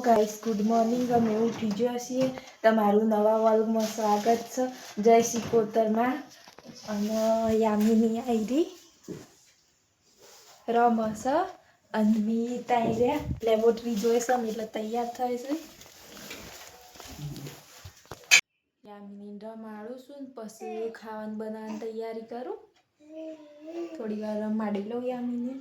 Guys, good morning. અમે ઉઠી ગયા છીએ. તમારું નવા વર્ગમાં સ્વાગત છે. જય શ્રી કોતરમાં. અને યામિની આઈરી રમસ અને મી તાઈ લેબોરેટરી જોઈશે અમે, એટલે તૈયાર થાય છે. યામિની રમાડું છું પછી ખાવાનું બનાવવાની તૈયારી કરું. થોડી વાર રમાડી લઉં યામિની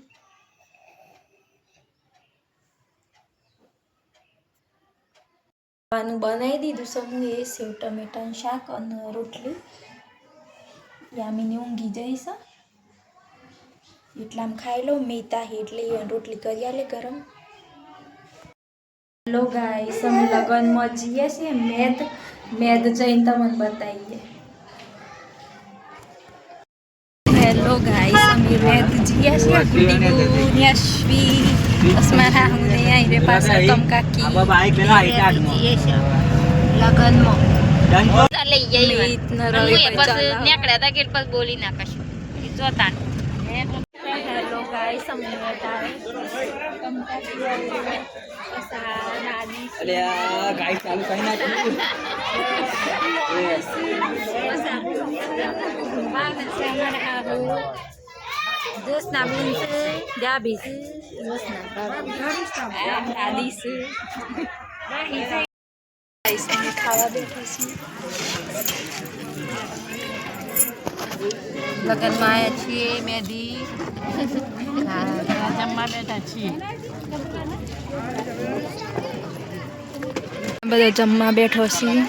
ખાવાનું બનાવી દીધું. સમૂહ એ સેવ ટમેટાનું શાક અને રોટલી. યામીને ઊંઘી જઈશ. એટલામાં ખાઈ લો મેતા એટલે રોટલી કરી આલે ગરમ. હેલો ગાઈસ, અમે લગનમાં જઈએ છીએ. મેદ મેદ જઈને તમને બતાવીએ. હેલો ગાઈસ અમે મેદ જઈએ છીએ ગુડી યશવી અસ્મારા હું ને આઈ પાછા કમ કાકી લગનમાં લઈ જઈ ચાલે. નીકળ્યા હતા કે પછી બોલી ના કશું એ જોતા હેલો ગાઈસ અમે બતાવે કમ નાની દોસ્તના બેન છે ડાબી છે દાદી છે ગાઈસ અમે ખાવા બેઠા છીએ લગ્નમાં આવ્યા છીએ મેદી જમવા બેઠા છીએ બધો જમવા બેઠો છીએ.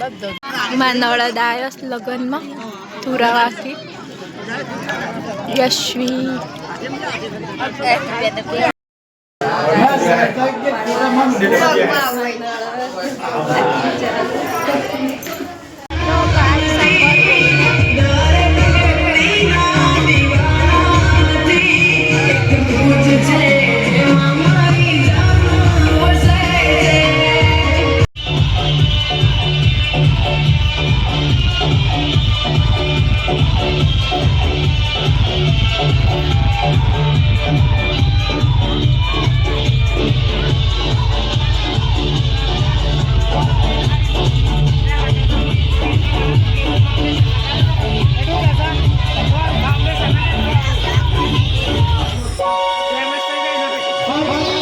મારા દાયસ આવ્યો લગ્નમાં તુરાવાથી યશવી. Bye.